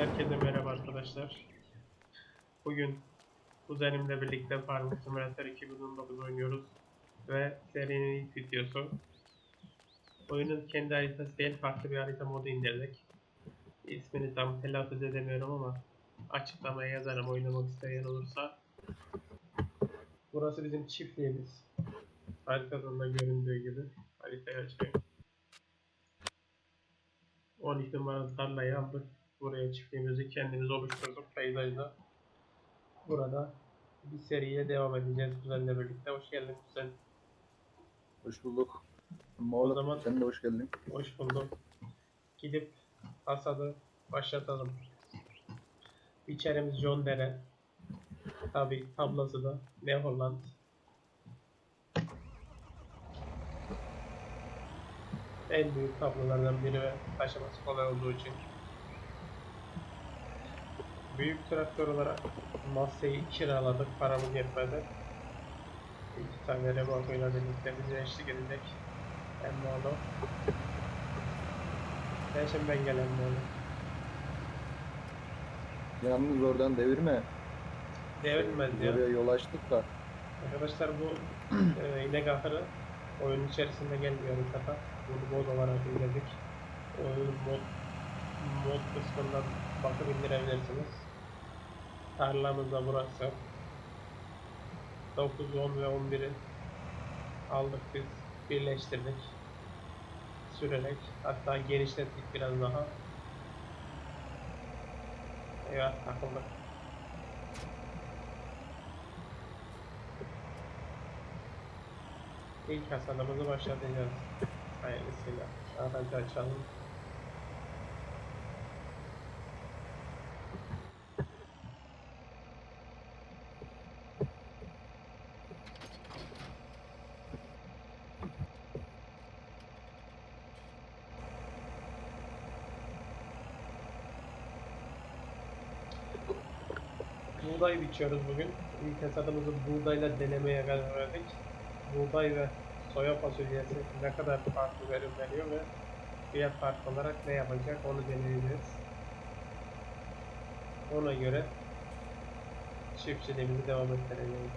Herkese merhaba arkadaşlar. Bugün kuzenimle birlikte Farming Simulator 2019 oynuyoruz ve serinin ilk videosu. Oyunun kendi haritası değil, farklı bir harita modu indirdik. İsmini tam telaffuz edemiyorum ama açıklamaya yazarım oynamak isteyen olursa. Burası bizim çiftliğimiz. Haritadan da göründüğü gibi. Haritayı açayım. 12 numaralı tarlayı aldık. Buraya çiftliğimizi kendimiz oluşturduk peyzajda. Burada bir seriye devam edeceğiz kuzenle birlikte. Hoş geldin kuzen. Hoş bulduk. Oğlum, zaman- sen de hoş geldin. Hoş bulduk. Gidip hasadı başlatalım. İçerimiz John Dere. Tabi tablası da Ne Holland. En büyük tablolardan biri ve taşıması kolay olduğu için. Büyük traktör olarak Massey'i kiraladık. Paramız yetmedi. İki tane remorkuyla birlikte bize eşlik edecek. Emmoğlu. Peşimden gelen böyle. Yalnız oradan devirme. Devrilmez ya. Oraya yol açtık da. Arkadaşlar bu e, inek ahırı oyunun içerisinde gelmiyor haritada. Bunu mod olarak indirdik. Oyunun mod, mod kısmından bakıp indirebilirsiniz. Tarlamız da burası. 9, 10 ve 11'i aldık biz. Birleştirdik. Sürerek. Hatta genişlettik biraz daha. Evet takıldık. İlk hasadımızı başlatacağız. Hayırlısıyla. Aracı açalım. Buğday biçiyoruz bugün. İlk hasadımızı buğdayla denemeye karar verdik. Buğday ve soya fasulyesi ne kadar farklı verim veriyor ve fiyat farkı olarak ne yapacak onu deneyeceğiz. Ona göre çiftçiliğimizi devam ettireceğiz.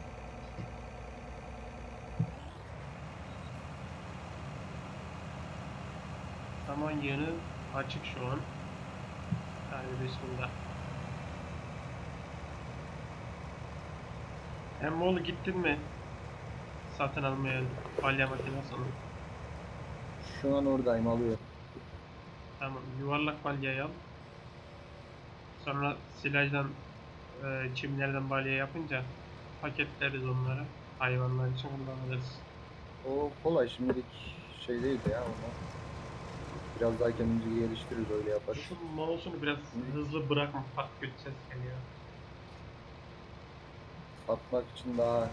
Saman yığını açık şu an. Hadi bismillah. Emmoğlu gittin mi? Satın almaya balya makinesini. Şu an oradayım alıyor. Tamam yuvarlak balyayı al. Sonra silajdan e, çimlerden balya yapınca paketleriz onları. Hayvanlar için kullanırız. O kolay şimdilik şey değildi ya ama. Biraz daha kendimizi geliştiririz öyle yaparız. Şu mouse'unu biraz hızlı bırakma pat kötü ses geliyor. Satmak için daha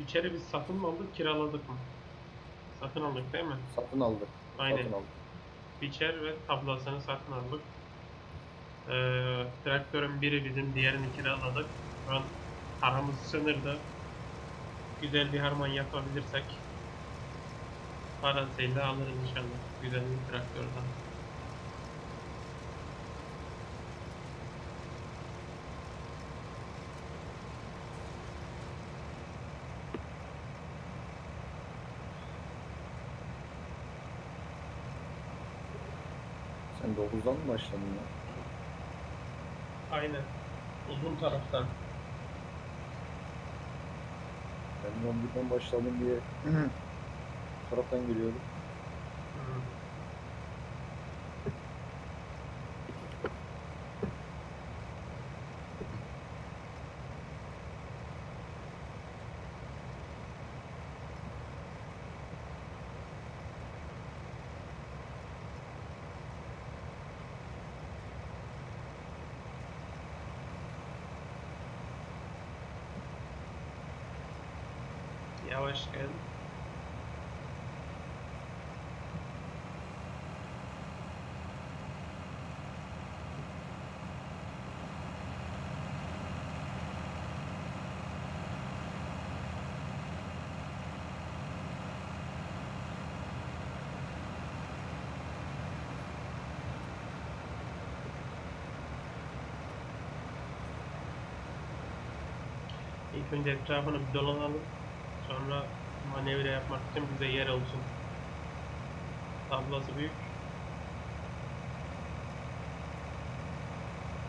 İçeri biz satın mı aldık kiraladık mı? Satın aldık değil mi? satın aldık. Aynen. Satın aldık. biçer ve tablasını satın aldık. Ee, traktörün biri bizim, diğerini kiraladık. Şu an paramız sınırda. Güzel bir harman yapabilirsek parasıyla alırız inşallah. Güzel bir traktörden. Sen 9'dan mı başladın ya? Aynen. Uzun taraftan. Ben 11'den başladım diye taraftan geliyorum. yellowish skin. İlk önce etrafını bir dolanalım. Sonra manevra yapmak için bize yer olsun. Tablası büyük.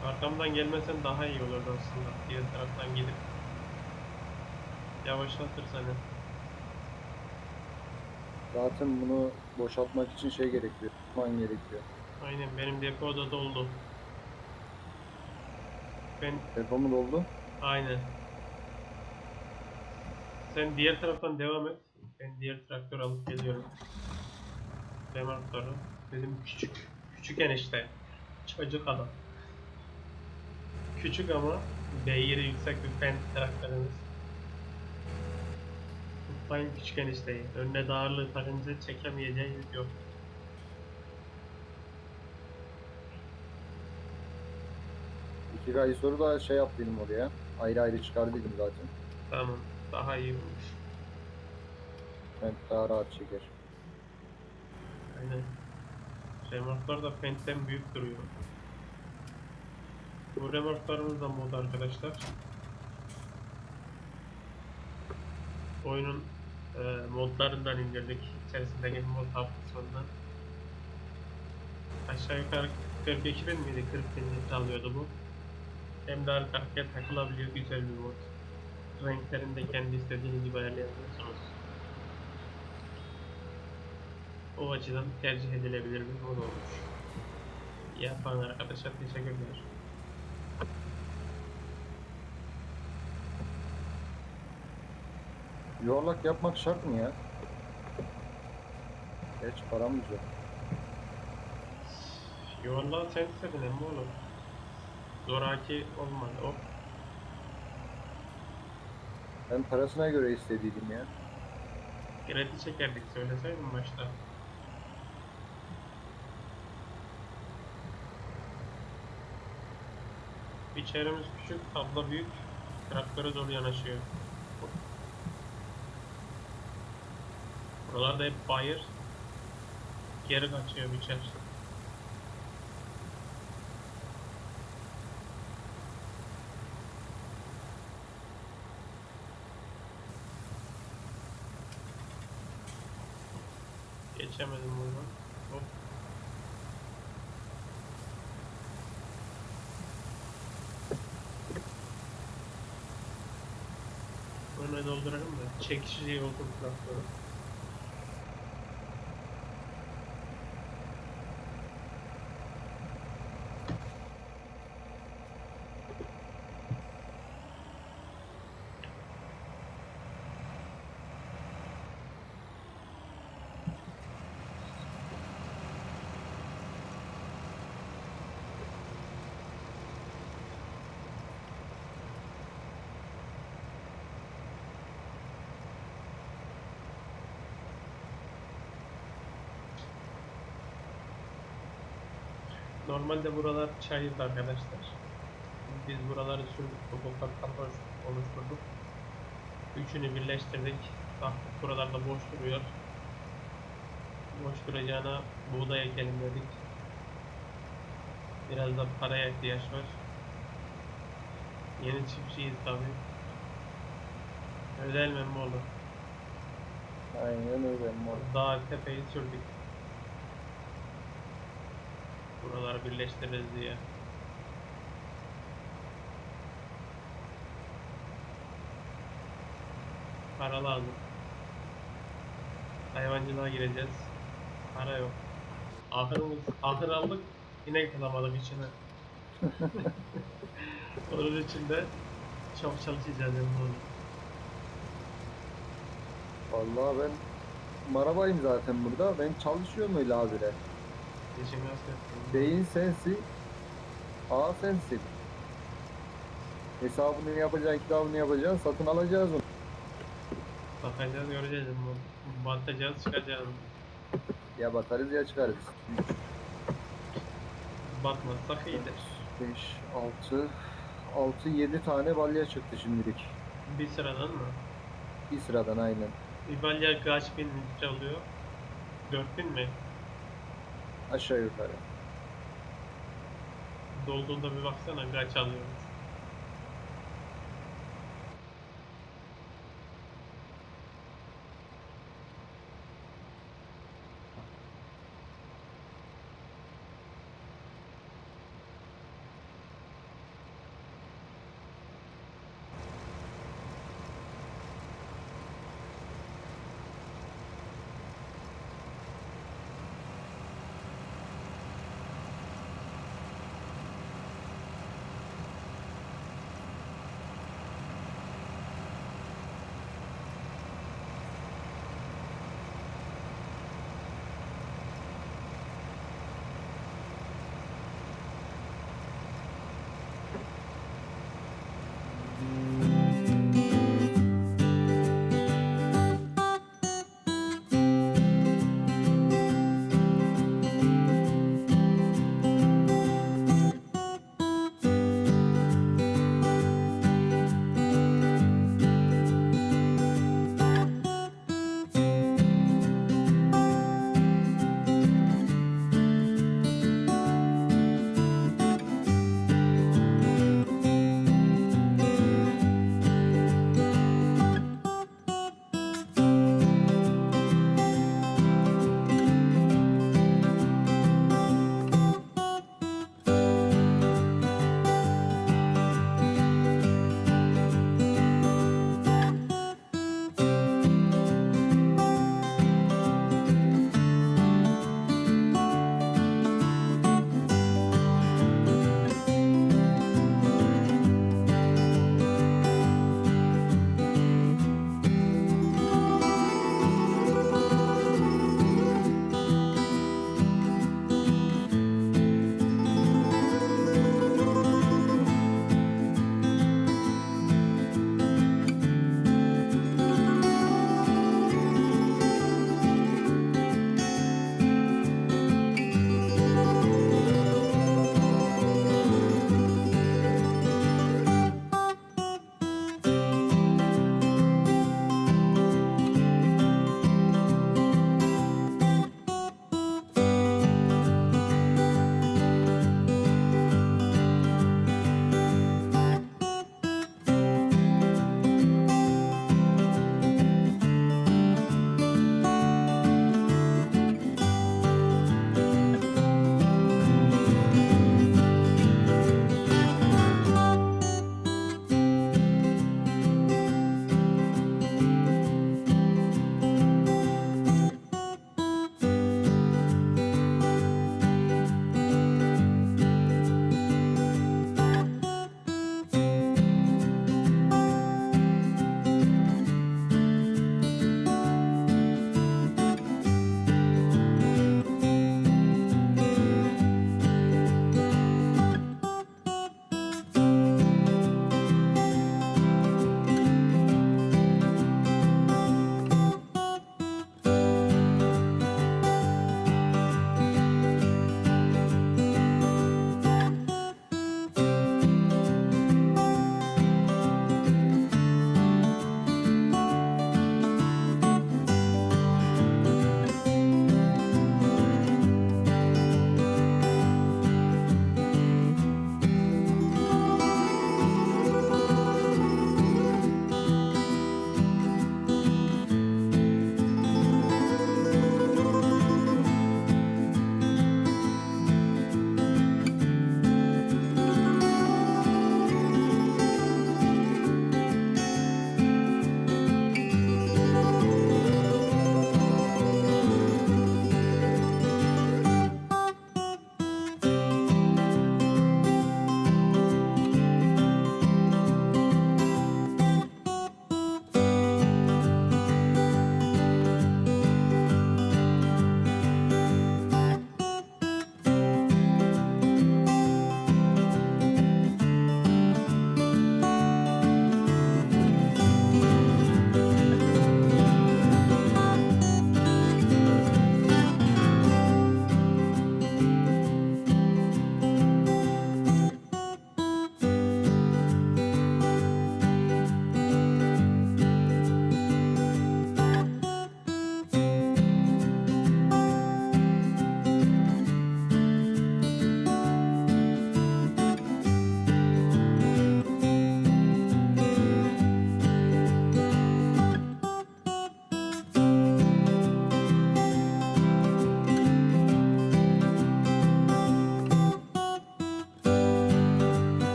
Arkamdan gelmesen daha iyi olurdu aslında. Diğer taraftan gidip yavaşlatır seni. Zaten bunu boşaltmak için şey gerekiyor. Man gerekiyor. Aynen benim depo da doldu. Ben Depo mu doldu? aynen. Sen diğer taraftan devam et. Ben diğer traktör alıp geliyorum. Demarkları. Bizim küçük, küçük enişte. Çocuk adam. Küçük ama beygiri yüksek bir fen traktörümüz. Tutmayın küçük enişteyi. Önüne de ağırlığı takınca çekemeyeceği yük yok. İki sonra da şey yaptıydım oraya. Ayrı ayrı çıkardıydım zaten. Tamam. Daha iyi olmuş. Ben daha rahat çeker. Aynen. Remorklar da Fent'ten büyük duruyor. Bu remorklarımız da mod arkadaşlar. Oyunun e, modlarından indirdik. İçerisindeki mod haftasından. Aşağı yukarı 42 bin miydi? 40 bin alıyordu bu. Hem de arka arkaya takılabiliyor. Güzel bir mod. Renklerini de kendi istediğiniz gibi ayarlayabiliyorsunuz. O açıdan tercih edilebilir bir mod olmuş. Yapan arkadaşa teşekkürler. Yuvarlak yapmak şart mı ya? Geç paramız yok. Yuvarlağı sen istedin emmi oğlum. Zoraki olmadı. Hop. Ben parasına göre istediydim ya. Kredi çekerdik söyleseydin başta. İçerimiz küçük, tabla büyük. Traktöre zor yanaşıyor. Buralarda hep bayır. Geri kaçıyor biçer. Geçemedim buradan. Hop. Öne dolduralım da çekici olsun traktörü. Normalde buralar çayırdı arkadaşlar. Biz buraları sürdük, topraklar oluşturduk. Üçünü birleştirdik. Baktık buralarda boş duruyor. Boş duracağına buğday ekelim dedik. Biraz da paraya ihtiyaç var. Yeni çiftçiyiz tabi. Özel oğlum? Aynen öyle. mor. Dağ tepeyi sürdük. Buraları birleştiririz diye. Para lazım. Hayvancılığa gireceğiz. Para yok. Ahırımız, ahır aldık. Yine bulamadık içine. Onun için de çok çalışacağız yani. Vallahi ben marabayım zaten burada. Ben çalışıyorum öyle abire. Gösterdim. Beyin sensin. A sensin. Hesabını yapacaksın, kitabını yapacaksın, satın alacağız onu. Bakacağız göreceğiz. Batacağız çıkacağız. Ya batarız ya çıkarız. Batmazsak iyidir. 5, 6, 6, 7 tane balya çıktı şimdilik. Bir sıradan mı? Bir sıradan aynen. Bir balya kaç bin litre oluyor? 4000 mi? Aşağı yukarı. Dolduğunda bir baksana kaç alıyoruz.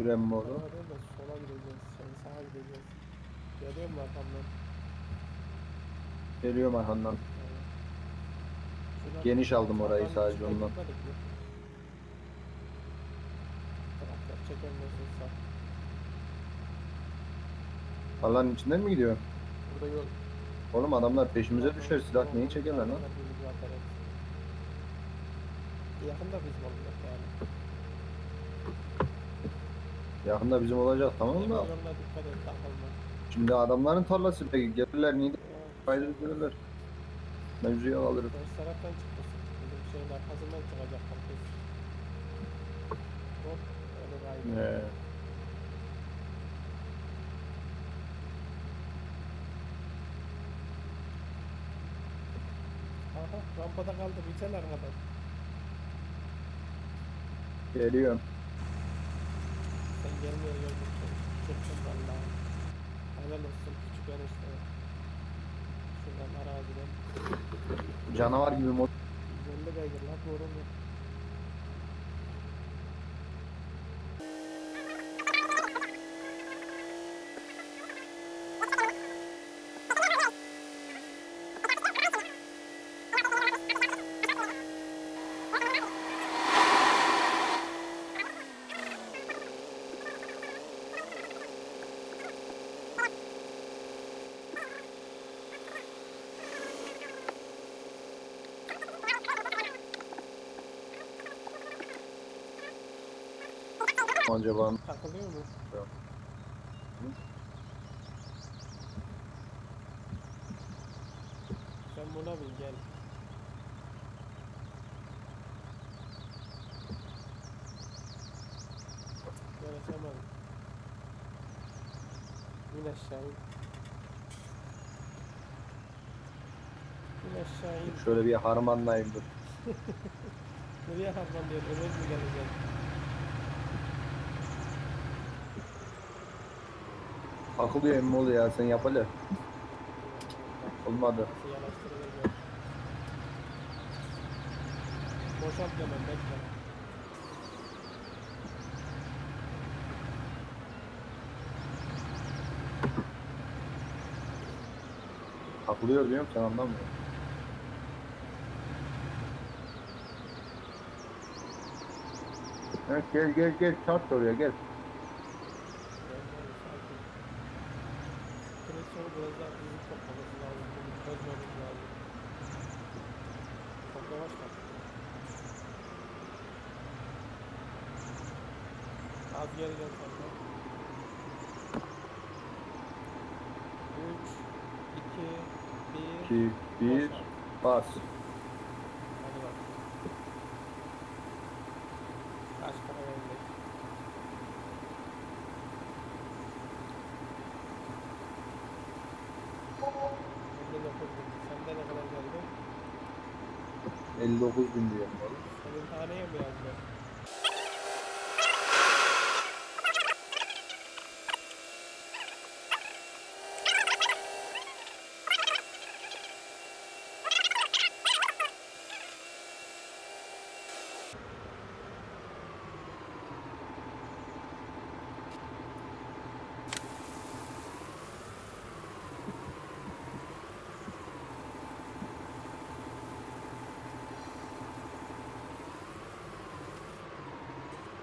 Emmoğlu. Sağa değil de sola gideceğiz. Şey, sağa gideceğiz. Geliyor mu arkamdan? Geliyorum arkandan. Şuradan- Geniş aldım orayı sadece şuraya ondan. gitmedik mi? Traktör çekemiyorsun sağ. Tarlanın içinden mi gidiyor? Burada yol. Oğlum adamlar peşimize düşer silah neyi çekerler lan? Yakında bizim olacak yani. Yakında bizim olacak tamam mı? dikkat et takılma. Şimdi adamların tarlası peki gelirler niye Ya, kaydırıp gelirler? Mevzuya alırız. Ters taraftan çıkmasın. Bizim şeyin arkasından çıkacak herkes. Hop. Öyle kaydı. Ee, Aha rampada kaldı. Biten arkadan. geliyorum. Sen gelmiyor gördükçe. Çıktın valla. Helal olsun küçük enişte. Şuradan araziden. Canavar gibi mod. 150 beygir lan doğru mu? Acaba Takılıyor mu? Sen buna bin gel. Görüşemem. İn aşağı in. İn aşağı in. şöyle bir harmanlayayım dur. Nereye harman diyor? Ömer mi gelecek? Takılıyor Emmoğlu ya sen yap hele. Olmadı. Boşalt hemen bekle. Takılıyor diyorum sen anlamıyorsun. Evet gel gel gel çarp oraya gel. Direksiyonu biraz daha hızlı toplaması lazım. Bunu çözmemiz lazım. Çok yavaş kal. Az geri gel sen de. 3, 2, 1. 2, 1, bas. Hadi bak. Kaç para verdik? Elli dokuz bin. Sende ne kadar geldi? 59 bin diyorum oğlum. Senin taneye mi yazdı?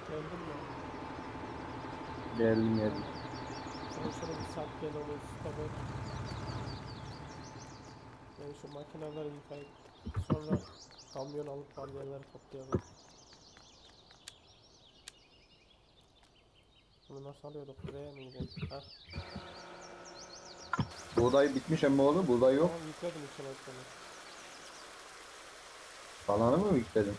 Geldin mi? Sen şunu bir gel onu et. Ben şu makineleri yıkayıp sonra kamyon alıp balyaları toplayalım. Bunu nasıl alıyorduk? Buraya mıydı? Ha? Buğday bitmiş Emmoğlu. Buğday yok. Tamam yükledim içine. Falanı mı yükledin?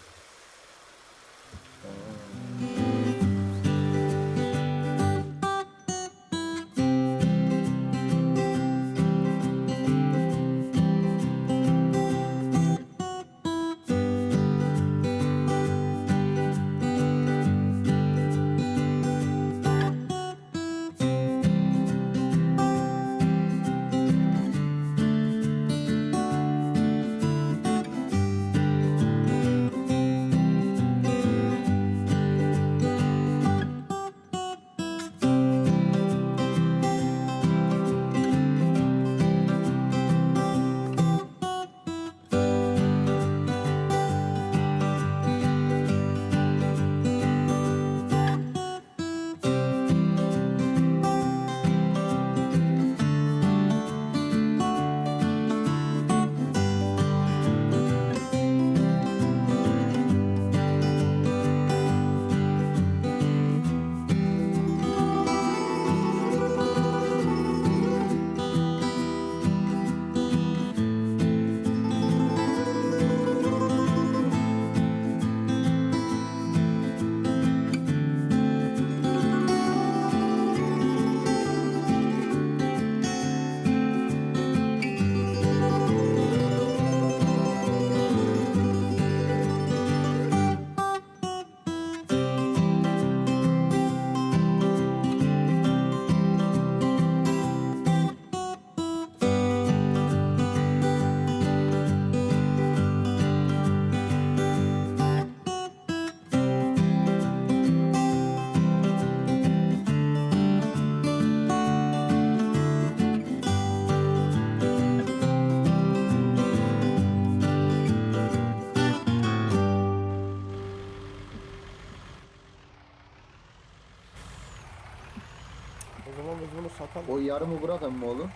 Yarımı bırak emmi oğlum.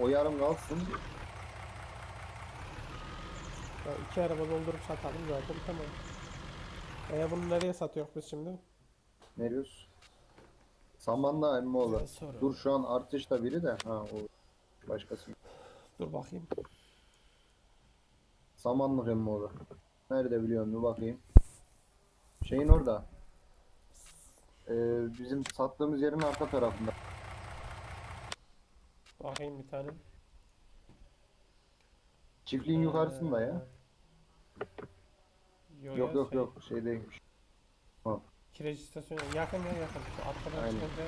O yarım kalsın. Ya iki araba doldurup satalım zaten tamam. E bunu nereye satıyoruz biz şimdi? Veriyoruz. Samanla emmi oğlum. Güzel soru. Dur şu an artışta biri de. Ha o başkası. Dur bakayım. Samanlık emmi oğlum. Nerede biliyorsun bir bakayım. Şeyin orada. Ee, bizim sattığımız yerin arka tarafında. Bakayım bir tane. Çiftliğin yukarısında ya. Ee, Yo, Yok yok şey, yok şeydeymiş. Kireç istasyonu yakın ya yakın. Şu arkadan Aynen. çıkınca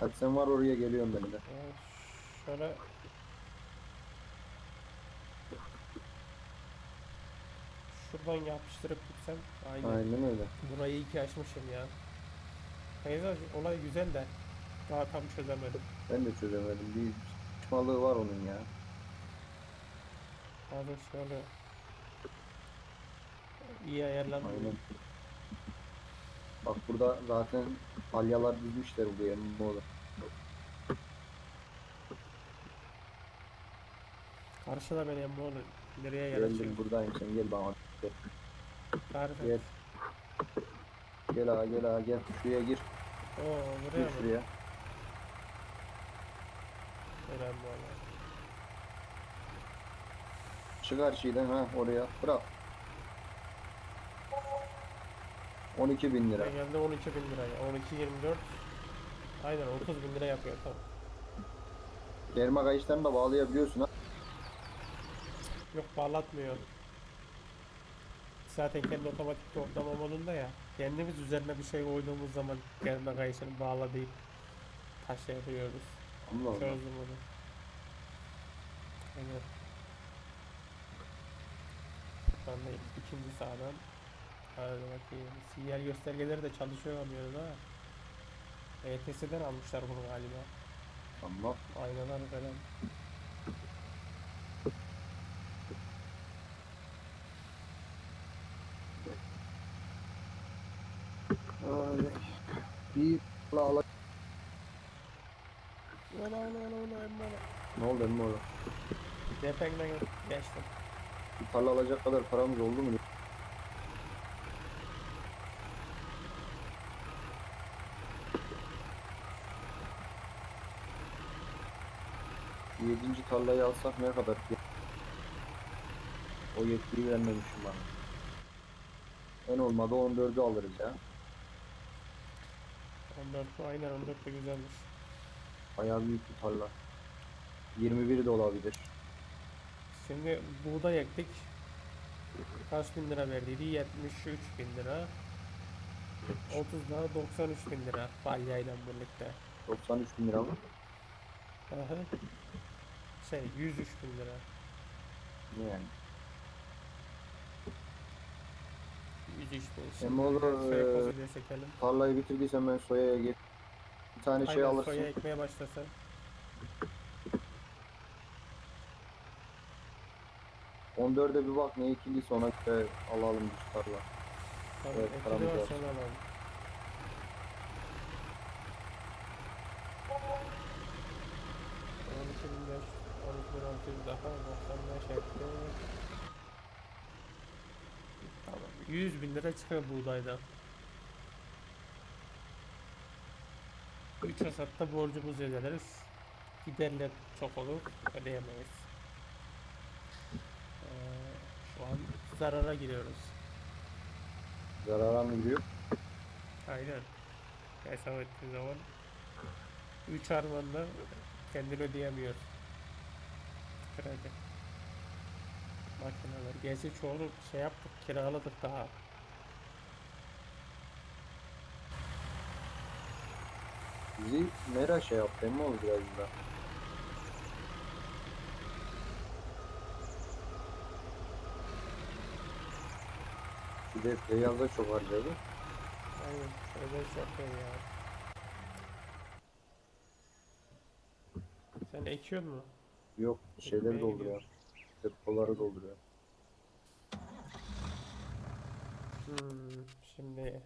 Hadi sen var oraya geliyorum ben de. şöyle Şuradan yapıştırıp gitsem aynen. Aynen öyle. Burayı iyi ki açmışım ya. Peyzaj olay güzel de daha tam çözemedim. Ben de çözemedim. Bir saçmalığı var onun ya. Bazen şöyle iyi ayarlanmıyor. Aynen. Bak burada zaten palyalar dizmişler buraya olur. Karşıda benim bu oğlum. Nereye yer açıyor? Geldim buradayım sen gel bana. Gel. Tarif et. Gel. Gel ağa gel ağa gel. Şuraya gir. Oo Gir buraya mı? şuraya. Önemli olan. Çıkar şeyden ha oraya. Bırak. 12 bin lira. Geldi 12 bin liraya. 12 24 Aynen 30 bin lira yapıyor tamam. Germe kayışlarını da bağlayabiliyorsun ha. Yok bağlatmıyor. Zaten kendi otomatik toplama modunda ya. Kendimiz üzerine bir şey koyduğumuz zaman gelme kayışını bağlayıp taşıyabiliyoruz. Allah Allah. Çözdüm onu. Evet. Ben de ikinci sağdan. Hadi bakayım. Sinyal göstergeleri de çalışıyor kamyonun ha. ETS'den almışlar bunu galiba. Tamam. Aynalar falan. Ay. Bir la ala. Ola ola ola ola emma ola. Ne oldu emmi oğlum? Depengden geçtim. Bir tarla alacak kadar paramız oldu mu? Yedinci tarlayı alsak ne kadar? O yetkiyi vermemişim bana. En olmadı 14'ü alırız ya. 14 bu aynen 14 de güzelmiş. Bayağı büyük bir tarla. 21 de olabilir. Şimdi buğday ektik. Kaç bin lira verdiydi? 73 bin lira. 30 daha 93 bin lira balyayla birlikte. 93 bin lira mı? Aha. Şey 103 bin lira. Ne yani? 103 bin. Hem olur, Soya eee, fasulye sekelim. Tarlayı bitirdiysen ben soyaya git. Tane şey Aynen alırsın. soya ekmeye başlasa. On dörde bir bak ne ikiliyse ona göre alalım tarla. Tabii Evet, ekili paramız var var. sonra alalım. On iki bin beş, on iki bin altı yüz daha, doksan beş etti. Tamam, 100 bin lira çıkıyor buğdaydan. 3 hasatta borcumuzu öderiz. Giderler çok olur, ödeyemeyiz. Ee, şu an zarara giriyoruz. Zarara mı giriyor? Aynen. Hesap ettiğin zaman 3 harmanla kendini ödeyemiyor. Kredi. Makineler. Gerçi çoğunu şey yaptık, kiraladık daha. Bizi Mera şey yaptı mı oldu biraz da? Bir de beyazda çok harcadı. Aynen. Öyle yapıyor ya. Sen ekiyor mu? Yok şeyleri dolduruyor. Depoları dolduruyor. Hmm, şimdi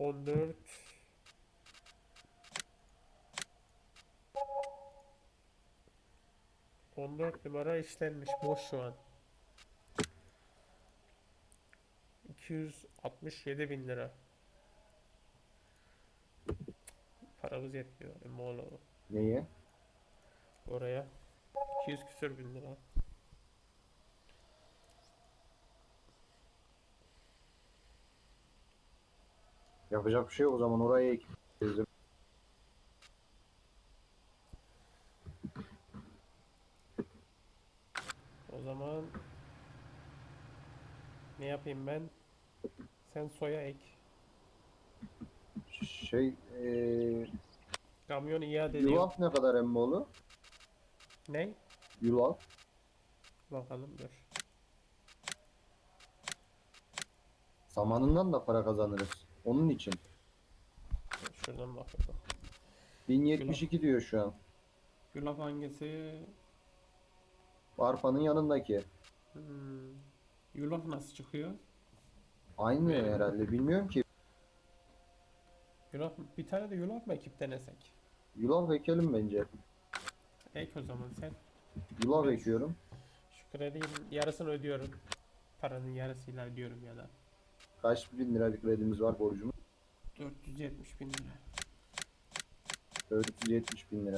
14 14 numara işlenmiş boş şu an. 267 bin lira. Paramız yetmiyor. Moğol Neyi? oraya. 200 küsür bin lira. Yapacak bir şey yok o zaman oraya ekip. O zaman ne yapayım ben? Sen soya ek. Şey eee Kamyon iade ediyor. yulaf ne kadar emmoğlu? Ne? Yulaf. Bakalım dur. Samanından da para kazanırız. Onun için. Şuradan bakalım. 1072 diyor şu an. Yulaf hangisi? Arpanın yanındaki. Hmm. Yulaf nasıl çıkıyor? Aynı Benim. herhalde bilmiyorum ki. Yulaf bir tane de yulaf mı ekip denesek? Yulaf ekelim bence. Ek o zaman sen. Yulaf ekiyorum. Şu kredinin yarısını ödüyorum. Paranın yarısıyla ödüyorum ya da. Kaç bin liralık kredimiz var borcumuz? 470 bin lira. 470 bin lira.